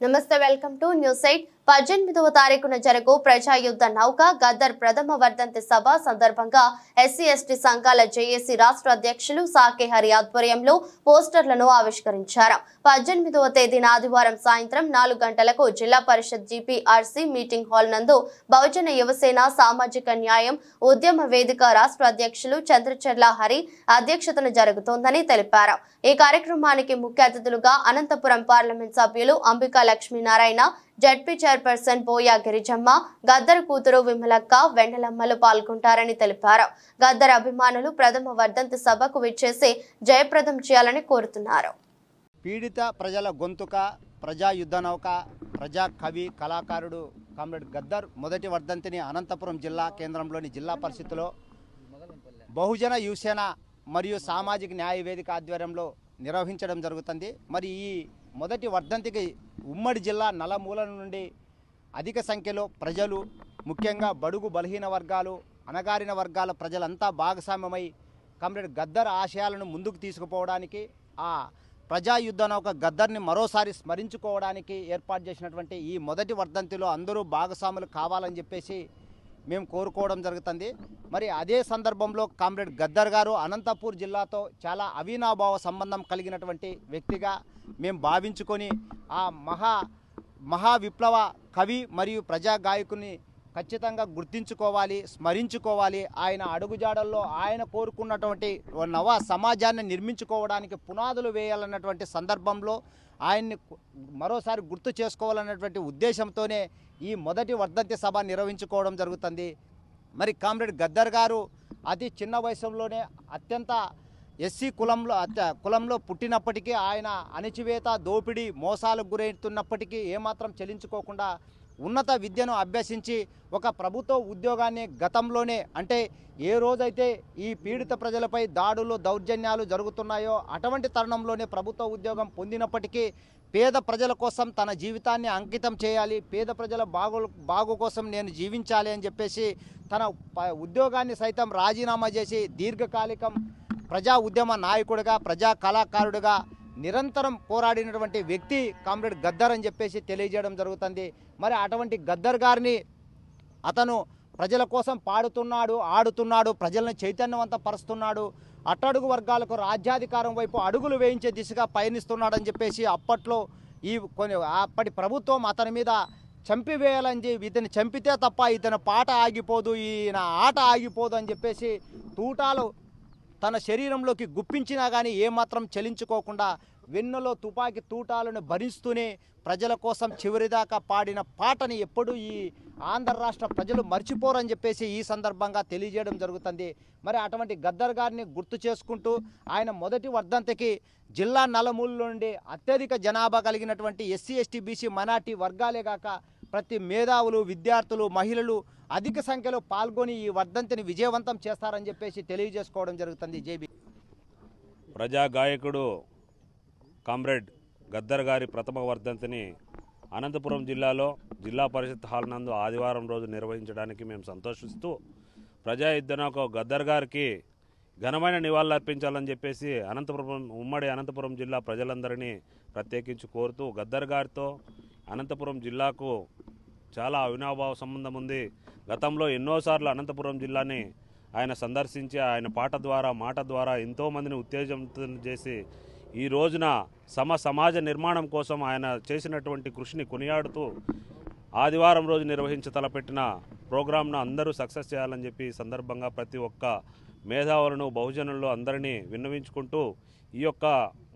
నమస్తే welcome to news eight పద్దెనిమిదవ తారీఖున జరుగు ప్రజాయుద్ధ నౌక గద్దర్ ప్రథమ వర్ధంతి సభ సందర్భంగా ఎస్సీ ఎస్టీ సంఘాల జేఏసీ రాష్ట్ర అధ్యక్షులు సాకే హరి ఆధ్వర్యంలో పోస్టర్లను ఆవిష్కరించారు. పద్దెనిమిదవ తేదీన ఆదివారం సాయంత్రం నాలుగు గంటలకు జిల్లా పరిషత్ జీపీఆర్సీ మీటింగ్ హాల్ నందు బహుజన యువసేన సామాజిక న్యాయం ఉద్యమ వేదిక రాష్ట్ర అధ్యక్షులు చంద్రచర్ల హరి అధ్యక్షతన జరుగుతోందని తెలిపారు. ఈ కార్యక్రమానికి ముఖ్య అతిథులుగా అనంతపురం పార్లమెంట్ సభ్యులు అంబికా లక్ష్మీనారాయణ జడ్పీ చైర్పర్సన్ బోయా గిరిజమ్మ గద్దర్ కూతురు విమలక్క వెండలమ్మలు పాల్గొంటారని తెలిపారు. గద్దర్ అభిమానులు ప్రథమ వర్ధంతి సభకు విచ్చేసి జయప్రదం చేయాలని కోరుతున్నారు. పీడిత ప్రజల గొంతుక ప్రజా యుద్ధ నౌక ప్రజా కవి కళాకారుడు కామ్రేడ్ గద్దర్ మొదటి వర్ధంతిని అనంతపురం జిల్లా కేంద్రంలోని జిల్లా పరిషత్తులో బహుజన యువసేన మరియు సామాజిక న్యాయ వేదిక ఆధ్వర్యంలో నిర్వహించడం జరుగుతుంది. మరి ఈ మొదటి వర్ధంతికి ఉమ్మడి జిల్లా నలమూలల నుండి అధిక సంఖ్యలో ప్రజలు ముఖ్యంగా బడుగు బలహీన వర్గాలు అణగారిన వర్గాల ప్రజలంతా భాగస్వామ్యమై కమ్రేడ్ గద్దర్ ఆశయాలను ముందుకు తీసుకుపోవడానికి ఆ ప్రజాయుద్ధ ఒక గద్దర్ని మరోసారి స్మరించుకోవడానికి ఏర్పాటు చేసినటువంటి ఈ మొదటి వర్ధంతిలో అందరూ భాగస్వాములు కావాలని చెప్పేసి మేము కోరుకోవడం జరుగుతుంది. మరి అదే సందర్భంలో కామ్రేడ్ గద్దర్ గారు అనంతపూర్ జిల్లాతో చాలా అవినాభావ సంబంధం కలిగినటువంటి వ్యక్తిగా మేము భావించుకొని ఆ మహా మహా విప్లవ కవి మరియు ప్రజా గాయకుని ఖచ్చితంగా గుర్తించుకోవాలి స్మరించుకోవాలి. ఆయన అడుగుజాడల్లో ఆయన కోరుకున్నటువంటి నవ సమాజాన్ని నిర్మించుకోవడానికి పునాదులు వేయాలన్నటువంటి సందర్భంలో ఆయన్ని మరోసారి గుర్తు చేసుకోవాలన్నటువంటి ఉద్దేశంతోనే ఈ మొదటి వర్ధంతి సభ నిర్వహించుకోవడం జరుగుతుంది. మరి కామ్రేడ్ గద్దర్ గారు అతి చిన్న వయసులోనే అత్యంత ఎస్సీ కులంలో అత్య కులంలో పుట్టినప్పటికీ ఆయన అణిచివేత దోపిడీ మోసాలకు గురవుతున్నప్పటికీ ఏమాత్రం చెల్లించుకోకుండా ఉన్నత విద్యను అభ్యసించి ఒక ప్రభుత్వ ఉద్యోగాన్ని గతంలోనే అంటే ఏ రోజైతే ఈ పీడిత ప్రజలపై దాడులు దౌర్జన్యాలు జరుగుతున్నాయో అటువంటి తరుణంలోనే ప్రభుత్వ ఉద్యోగం పొందినప్పటికీ పేద ప్రజల కోసం తన జీవితాన్ని అంకితం చేయాలి పేద ప్రజల బాగు బాగు కోసం నేను జీవించాలి అని చెప్పేసి తన ప- ఉద్యోగాన్ని సైతం రాజీనామా చేసి దీర్ఘకాలికం ప్రజా ఉద్యమ నాయకుడిగా ప్రజా కళాకారుడిగా నిరంతరం పోరాడినటువంటి వ్యక్తి కామ్రేడ్ గద్దర్ అని చెప్పేసి తెలియజేయడం జరుగుతుంది. మరి అటువంటి గద్దర్ గారిని అతను ప్రజల కోసం పాడుతున్నాడు ఆడుతున్నాడు ప్రజలను చైతన్యవంతపరుస్తున్నాడు అట్టడుగు వర్గాలకు రాజ్యాధికారం వైపు అడుగులు వేయించే దిశగా పయనిస్తున్నాడని చెప్పేసి అప్పట్లో ఈ కొన్ని అప్పటి ప్రభుత్వం అతని మీద చంపివేయాలని చెప్పి ఇతను చంపితే తప్ప ఇతని పాట ఆగిపోదు ఈయన ఆట ఆగిపోదు అని చెప్పేసి తూటాలు తన శరీరంలోకి గుప్పించినా కానీ ఏమాత్రం చలించుకోకుండా వెన్నులో తుపాకీ తూటాలను భరిస్తూనే ప్రజల కోసం చివరిదాకా పాడిన పాటని ఎప్పుడూ ఈ ఆంధ్ర రాష్ట్ర ప్రజలు మర్చిపోరని చెప్పేసి ఈ సందర్భంగా తెలియజేయడం జరుగుతుంది. మరి అటువంటి గద్దర్ గారిని గుర్తు చేసుకుంటూ ఆయన మొదటి వర్ధంతికి జిల్లా నలుమూల నుండి అత్యధిక జనాభా కలిగినటువంటి ఎస్సీ ఎస్టీ బీసీ మనాటి వర్గాలే కాక ప్రతి మేధావులు విద్యార్థులు మహిళలు అధిక సంఖ్యలో పాల్గొని ఈ వర్ధంతిని విజయవంతం చేస్తారని చెప్పేసి తెలియజేసుకోవడం జరుగుతుంది జేబీ. ప్రజా గాయకుడు కామ్రేడ్ గద్దర్ గారి ప్రథమ వర్ధంతిని అనంతపురం జిల్లాలో జిల్లా పరిషత్ హాల్ నందు ఆదివారం రోజు నిర్వహించడానికి మేము సంతోషిస్తూ ప్రజా యుద్ధనకు గద్దర్ గారికి ఘనమైన నివాళులు అర్పించాలని చెప్పేసి అనంతపురం ఉమ్మడి అనంతపురం జిల్లా ప్రజలందరినీ ప్రత్యేకించి కోరుతూ గద్దర్ గారితో అనంతపురం జిల్లాకు చాలా అవినాభావ సంబంధం ఉంది. గతంలో ఎన్నోసార్లు అనంతపురం జిల్లాని ఆయన సందర్శించి ఆయన పాట ద్వారా మాట ద్వారా ఎంతోమందిని ఉత్తేజం చేసి ఈ రోజున సమ సమాజ నిర్మాణం కోసం ఆయన చేసినటువంటి కృషిని కొనియాడుతూ ఆదివారం రోజు నిర్వహించి తలపెట్టిన ప్రోగ్రాంను అందరూ సక్సెస్ చేయాలని చెప్పి సందర్భంగా ప్రతి ఒక్క మేధావులను బహుజనుల్లో అందరినీ విన్నవించుకుంటూ ఈ యొక్క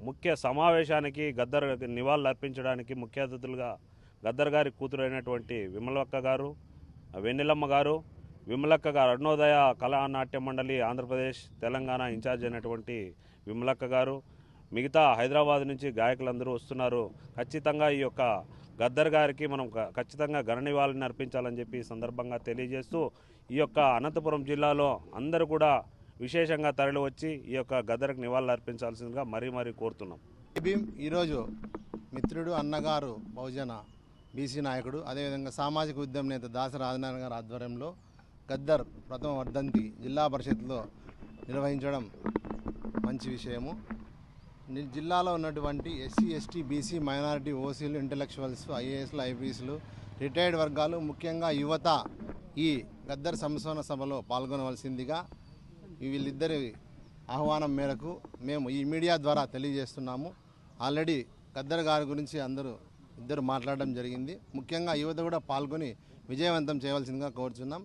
ముఖ్య సమావేశానికి గద్దర్ నివాళులు అర్పించడానికి ముఖ్య అతిథులుగా గద్దర్ గారి కూతురైనటువంటి విమలక్క గారు వెన్నెలమ్మ గారు విమలక్క గారు అరుణోదయ కళానాట్య మండలి ఆంధ్రప్రదేశ్ తెలంగాణ ఇన్ఛార్జ్ అయినటువంటి విమలక్క గారు మిగతా హైదరాబాద్ నుంచి గాయకులందరూ వస్తున్నారు. ఖచ్చితంగా ఈ యొక్క గద్దర్ గారికి మనం ఖచ్చితంగా ఘన నివాళిని అర్పించాలని చెప్పి సందర్భంగా తెలియజేస్తూ ఈ యొక్క అనంతపురం జిల్లాలో అందరూ కూడా విశేషంగా తరలి వచ్చి ఈ యొక్క గద్దర్కి నివాళులు అర్పించాల్సిందిగా మరీ మరీ కోరుతున్నాం. ఈరోజు మిత్రుడు అన్నగారు బహుజన బీసీ నాయకుడు అదేవిధంగా సామాజిక ఉద్యమ నేత దాసరి రాజనారాయణ గారి ఆధ్వర్యంలో గద్దర్ ప్రథమ వర్ధంతి జిల్లా పరిషత్లో నిర్వహించడం మంచి విషయము. జిల్లాలో ఉన్నటువంటి ఎస్సీ ఎస్టీ బీసీ మైనారిటీ ఓసీలు ఇంటలెక్చువల్స్ ఐఏఎస్లు ఐపీఎస్లు రిటైర్డ్ వర్గాలు ముఖ్యంగా యువత ఈ గద్దర్ సంస్థాన సభలో పాల్గొనవలసిందిగా వీళ్ళిద్దరి ఆహ్వానం మేరకు మేము ఈ మీడియా ద్వారా తెలియజేస్తున్నాము. ఆల్రెడీ గద్దర్ గారి గురించి అందరూ ఇద్దరు మాట్లాడడం జరిగింది. ముఖ్యంగా యువత కూడా పాల్గొని విజయవంతం చేయవలసిందిగా కోరుచున్నాం.